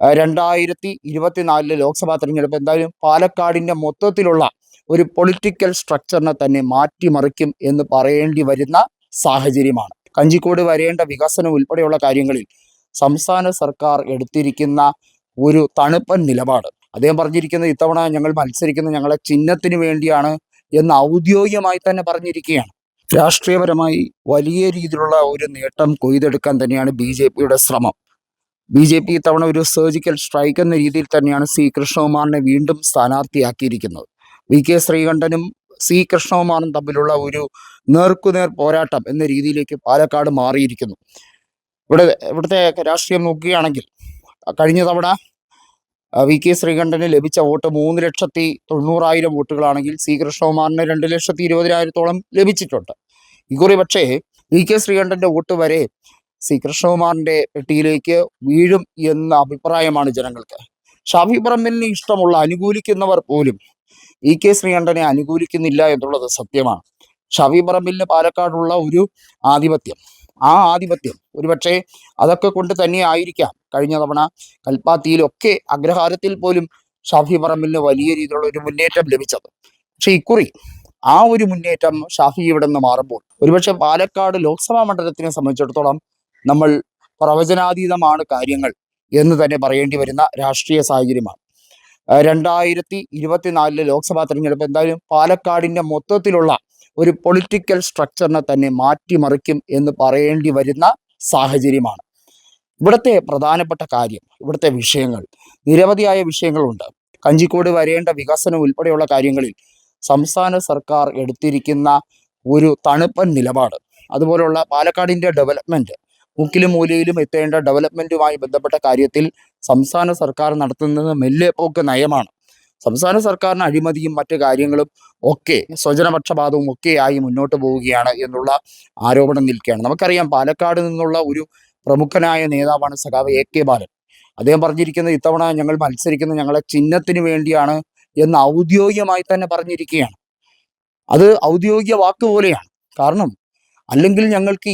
രണ്ടായിരത്തി ഇരുപത്തിനാലിലെ ലോക്സഭാ തെരഞ്ഞെടുപ്പ് എന്തായാലും പാലക്കാടിന്റെ മൊത്തത്തിലുള്ള ഒരു പൊളിറ്റിക്കൽ സ്ട്രക്ചറിനെ തന്നെ മാറ്റിമറിക്കും എന്ന് പറയേണ്ടി വരുന്ന സാഹചര്യമാണ്. കഞ്ചിക്കോട് വരേണ്ട വികസനം ഉൾപ്പെടെയുള്ള കാര്യങ്ങളിൽ സംസ്ഥാന സർക്കാർ എടുത്തിരിക്കുന്ന ഒരു തണുപ്പൻ നിലപാട്. അദ്ദേഹം പറഞ്ഞിരിക്കുന്ന ഇത്തവണ ഞങ്ങൾ മത്സരിക്കുന്നത് ഞങ്ങളെ ചിഹ്നത്തിന് വേണ്ടിയാണ് എന്ന് ഔദ്യോഗികമായി തന്നെ പറഞ്ഞിരിക്കുകയാണ്. രാഷ്ട്രീയപരമായി വലിയ രീതിയിലുള്ള ഒരു നേട്ടം കൊയ്തെടുക്കാൻ തന്നെയാണ് ബി ശ്രമം. ബി ജെ പി ഇത്തവണ ഒരു സർജിക്കൽ സ്ട്രൈക്ക് എന്ന രീതിയിൽ തന്നെയാണ് സി കൃഷ്ണകുമാറിനെ വീണ്ടും സ്ഥാനാർത്ഥിയാക്കിയിരിക്കുന്നത്. വി കെ ശ്രീകണ്ഠനും സി കൃഷ്ണകുമാറും തമ്മിലുള്ള ഒരു നേർക്കുനേർ പോരാട്ടം എന്ന രീതിയിലേക്ക് പാലക്കാട് മാറിയിരിക്കുന്നു. ഇവിടെ ഇവിടുത്തെ രാഷ്ട്രീയം നോക്കുകയാണെങ്കിൽ കഴിഞ്ഞ തവണ വി കെ ശ്രീകണ്ഠന് ലഭിച്ച വോട്ട് മൂന്ന് ലക്ഷത്തി തൊണ്ണൂറായിരം വോട്ടുകളാണെങ്കിൽ സി കൃഷ്ണകുമാറിന് രണ്ട് ലക്ഷത്തി ഇരുപതിനായിരത്തോളം ലഭിച്ചിട്ടുണ്ട്. ഇക്കുറി പക്ഷേ വി കെ ശ്രീകണ്ഠന്റെ വോട്ട് വരെ സി. കൃഷ്ണകുമാറിന്റെ പെട്ടിയിലേക്ക് വീഴും എന്ന അഭിപ്രായമാണ് ജനങ്ങൾക്ക്. ഷാഫി ബ്രഹ്മനെ ഇഷ്ടമുള്ള അനുകൂലിക്കുന്നവർ പോലും ഇ. കെ. ശ്രീകണ്ഠനെ അനുകൂലിക്കുന്നില്ല എന്നുള്ളത് സത്യമാണ്. ഷാഫി പറമ്പലിന് പാലക്കാടുള്ള ഒരു ആധിപത്യം. ആ ആധിപത്യം ഒരുപക്ഷെ അതൊക്കെ കൊണ്ട് തന്നെ ആയിരിക്കാം. കഴിഞ്ഞ തവണ കൽപ്പാത്തിയിലൊക്കെ അഗ്രഹാരത്തിൽ പോലും ഷാഫി പറമ്പലിന് വലിയ രീതിയിലുള്ള ഒരു മുന്നേറ്റം ലഭിച്ചത്. പക്ഷെ ഇക്കുറി ആ ഒരു മുന്നേറ്റം ഷാഫി ഇവിടെ നിന്ന് മാറുമ്പോൾ ഒരുപക്ഷെ പാലക്കാട് ലോക്സഭാ മണ്ഡലത്തിനെ സംബന്ധിച്ചിടത്തോളം നമ്മൾ പ്രവചനാതീതമാണ് കാര്യങ്ങൾ എന്ന് തന്നെ പറയേണ്ടി വരുന്ന രാഷ്ട്രീയ സാഹചര്യമാണ്. രണ്ടായിരത്തി ഇരുപത്തിനാലിലെ ലോക്സഭാ തെരഞ്ഞെടുപ്പ് എന്തായാലും പാലക്കാടിന്റെ മൊത്തത്തിലുള്ള ഒരു പൊളിറ്റിക്കൽ സ്ട്രക്ചറിനെ തന്നെ മാറ്റിമറിക്കും എന്ന് പറയേണ്ടി വരുന്ന സാഹചര്യമാണ്. ഇവിടുത്തെ പ്രധാനപ്പെട്ട കാര്യം ഇവിടുത്തെ വിഷയങ്ങൾ നിരവധിയായ വിഷയങ്ങളുണ്ട്. കഞ്ചിക്കോട് വരേണ്ട വികസനം ഉൾപ്പെടെയുള്ള കാര്യങ്ങളിൽ സംസ്ഥാന സർക്കാർ എടുത്തിരിക്കുന്ന ഒരു തണുപ്പൻ നിലപാട്. അതുപോലുള്ള പാലക്കാടിന്റെ ഡെവലപ്മെന്റ് മുക്കിലും മൂലയിലും എത്തേണ്ട ഡെവലപ്മെന്റുമായി ബന്ധപ്പെട്ട കാര്യത്തിൽ സംസ്ഥാന സർക്കാർ നടത്തുന്നത് മെല്ലെ പോക്ക് നയമാണ്. സംസ്ഥാന സർക്കാരിന് അഴിമതിയും മറ്റു കാര്യങ്ങളും ഒക്കെ സ്വജനപക്ഷപാതവും ഒക്കെയായി മുന്നോട്ട് പോവുകയാണ് എന്നുള്ള ആരോപണം നിൽക്കുകയാണ്. നമുക്കറിയാം പാലക്കാട് നിന്നുള്ള ഒരു പ്രമുഖനായ നേതാവാണ് സഖാവ് എ കെ ബാലൻ. അദ്ദേഹം പറഞ്ഞിരിക്കുന്നത് ഇത്തവണ ഞങ്ങൾ മത്സരിക്കുന്നത് ഞങ്ങളെ ചിഹ്നത്തിന് വേണ്ടിയാണ് എന്ന് ഔദ്യോഗികമായി തന്നെ പറഞ്ഞിരിക്കുകയാണ്. അത് ഔദ്യോഗിക വാക്ക് പോലെയാണ്. കാരണം അല്ലെങ്കിൽ ഞങ്ങൾക്ക്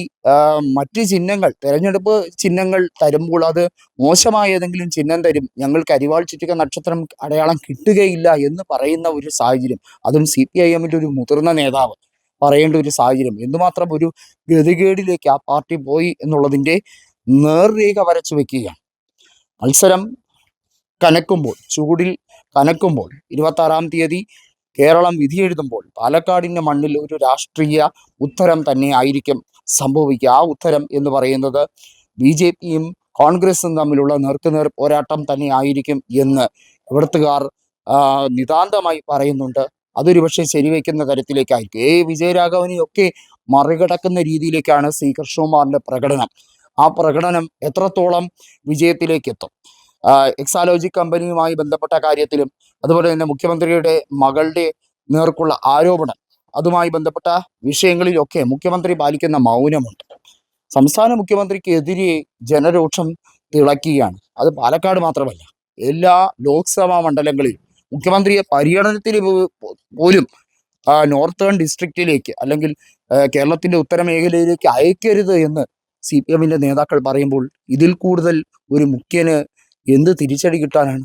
മറ്റ് ചിഹ്നങ്ങൾ തെരഞ്ഞെടുപ്പ് ചിഹ്നങ്ങൾ തരുമ്പോൾ അത് മോശമായ ഏതെങ്കിലും ചിഹ്നം തരും. ഞങ്ങൾക്ക് അരിവാൾ ചുറ്റിക നക്ഷത്രം അടയാളം കിട്ടുകയില്ല എന്ന് പറയുന്ന ഒരു സാഹചര്യം. അതും സി പി ഐ എമ്മിന്റെ ഒരു മുതിർന്ന നേതാവ് പറയേണ്ട ഒരു സാഹചര്യം. എന്തുമാത്രം ഒരു ഗതികേടിലേക്ക് ആ പാർട്ടി പോയി എന്നുള്ളതിന്റെ നേർരേഖ വരച്ചു വെക്കുകയാണ്. മത്സരം കനക്കുമ്പോൾ ചൂടിൽ കനക്കുമ്പോൾ ഇരുപത്താറാം തീയതി കേരളം വിധിയെഴുതുമ്പോൾ പാലക്കാടിന്റെ മണ്ണിൽ ഒരു രാഷ്ട്രീയ ഉത്തരം തന്നെ ആയിരിക്കും സംഭവിക്കുക. ആ ഉത്തരം എന്ന് പറയുന്നത് ബി ജെ പിയും കോൺഗ്രസും തമ്മിലുള്ള നേർക്കുനേർ പോരാട്ടം തന്നെ ആയിരിക്കും എന്ന് ഇവിടുത്തുകാർ നിതാന്തമായി പറയുന്നുണ്ട്. അതൊരു പക്ഷേ ശരിവെക്കുന്ന തരത്തിലേക്കായിരിക്കും. എ വിജയരാഘവനെയൊക്കെ മറികടക്കുന്ന രീതിയിലേക്കാണ് സി കൃഷ്ണകുമാറിന്റെ പ്രകടനം. ആ പ്രകടനം എത്രത്തോളം വിജയത്തിലേക്ക് എത്തും എക്സാലോജി കമ്പനിയുമായി ബന്ധപ്പെട്ട കാര്യത്തിലും അതുപോലെ തന്നെ മുഖ്യമന്ത്രിയുടെ മകളുടെ നേർക്കുള്ള ആരോപണം അതുമായി ബന്ധപ്പെട്ട വിഷയങ്ങളിലൊക്കെ മുഖ്യമന്ത്രി പാലിക്കുന്ന മൗനമുണ്ട്. സംസ്ഥാന മുഖ്യമന്ത്രിക്കെതിരെ ജനരോക്ഷം തിളക്കുകയാണ്. അത് പാലക്കാട് മാത്രമല്ല എല്ലാ ലോക്സഭാ മണ്ഡലങ്ങളിലും മുഖ്യമന്ത്രിയെ പര്യടനത്തിന് പോ- പോ- പോലും നോർത്തേൺ ഡിസ്ട്രിക്റ്റിലേക്ക് അല്ലെങ്കിൽ കേരളത്തിന്റെ ഉത്തരമേഖലയിലേക്ക് അയക്കരുത് എന്ന് സി പി എമ്മിന്റെ നേതാക്കൾ പറയുമ്പോൾ ഇതിൽ കൂടുതൽ ഒരു മുഖ്യന് എന്ത് തിരിച്ചടി കിട്ടാനാണ്?